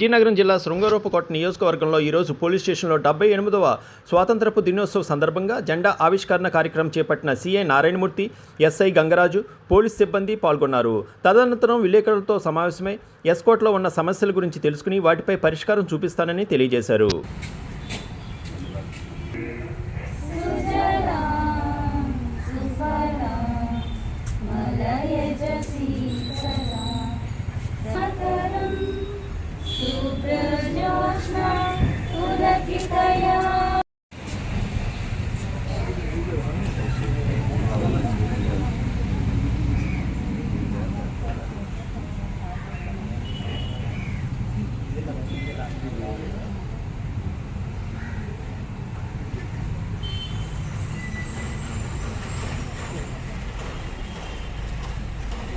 విజయనగరం జిల్లా శృంగరూపకోట నియోజకవర్గంలో ఈరోజు పోలీస్ స్టేషన్లో డెబ్బై ఎనిమిదవ స్వాతంత్రపు దినోత్సవ సందర్భంగా జెండా ఆవిష్కరణ కార్యక్రమం చేపట్టిన C I Narayanamurthy S I Gangaraju police సిబ్బంది పాల్గొన్నారు. తదనంతరం విలేకరులతో సమావేశమై ఎస్కోట్లో ఉన్న సమస్యల గురించి తెలుసుకుని వాటిపై పరిష్కారం చూపిస్తానని తెలియజేశారు.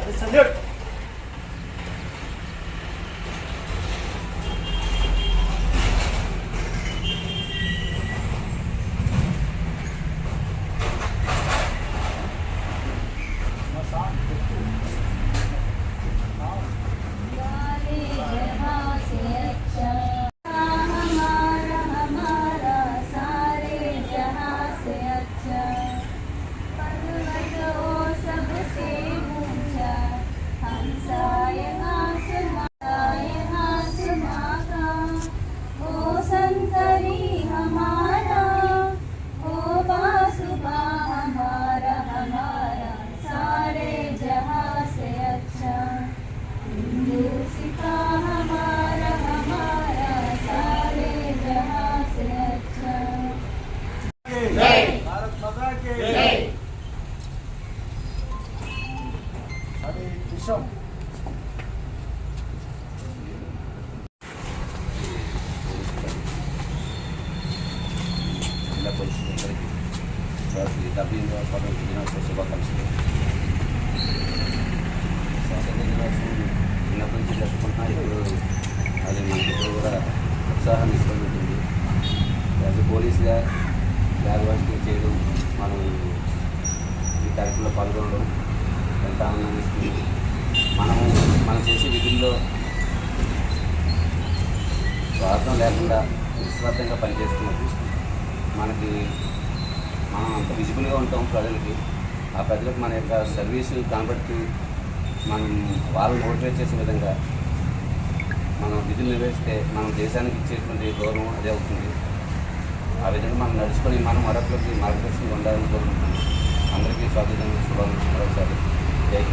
Кондиціонер అది విషం జిల్లా పోలీసులు అందరికీ స్వాతంత్ర డెబ్బై ఎనిమిదవ స్వాతంత్ర దినోత్సవ శుభాకాంక్షలు స్వాతంత్ర దినోత్సవం చిన్నప్పటి జరుపుకుంటున్నా ఇప్పుడు అది మనకి ఇప్పుడు కూడా ఉత్సాహాన్ని ఇస్తుంది యాజ్ పోలీసుగా ఫ్లాగ్ చేయడం మనం ఈ కార్యక్రమంలో పాల్గొనడం ఎంత ఆనందాన్ని ఇస్తుంది మనం చేసే విధుల్లో స్వార్థం లేకుండా నిస్వార్థంగా పనిచేస్తున్నప్పుడు మనకి మనం అంత విజిబుల్గా ఉంటాం ప్రజలకి. ఆ ప్రజలకు మన యొక్క సర్వీసు కనబడుతూ మనం వాళ్ళని మోటివేట్ చేసే విధంగా మనం విధులు నిర్వహిస్తే మనం దేశానికి ఇచ్చేటువంటి గౌరవం అదే అవుతుంది. ఆ విధంగా మనం నడుచుకొని మనం మరొకరికి మార్గదర్శనం ఉండాలని కోరుకుంటున్నాం అందరికీ స్వాగతం శుభాకాంక్షలు మరొకసారి జై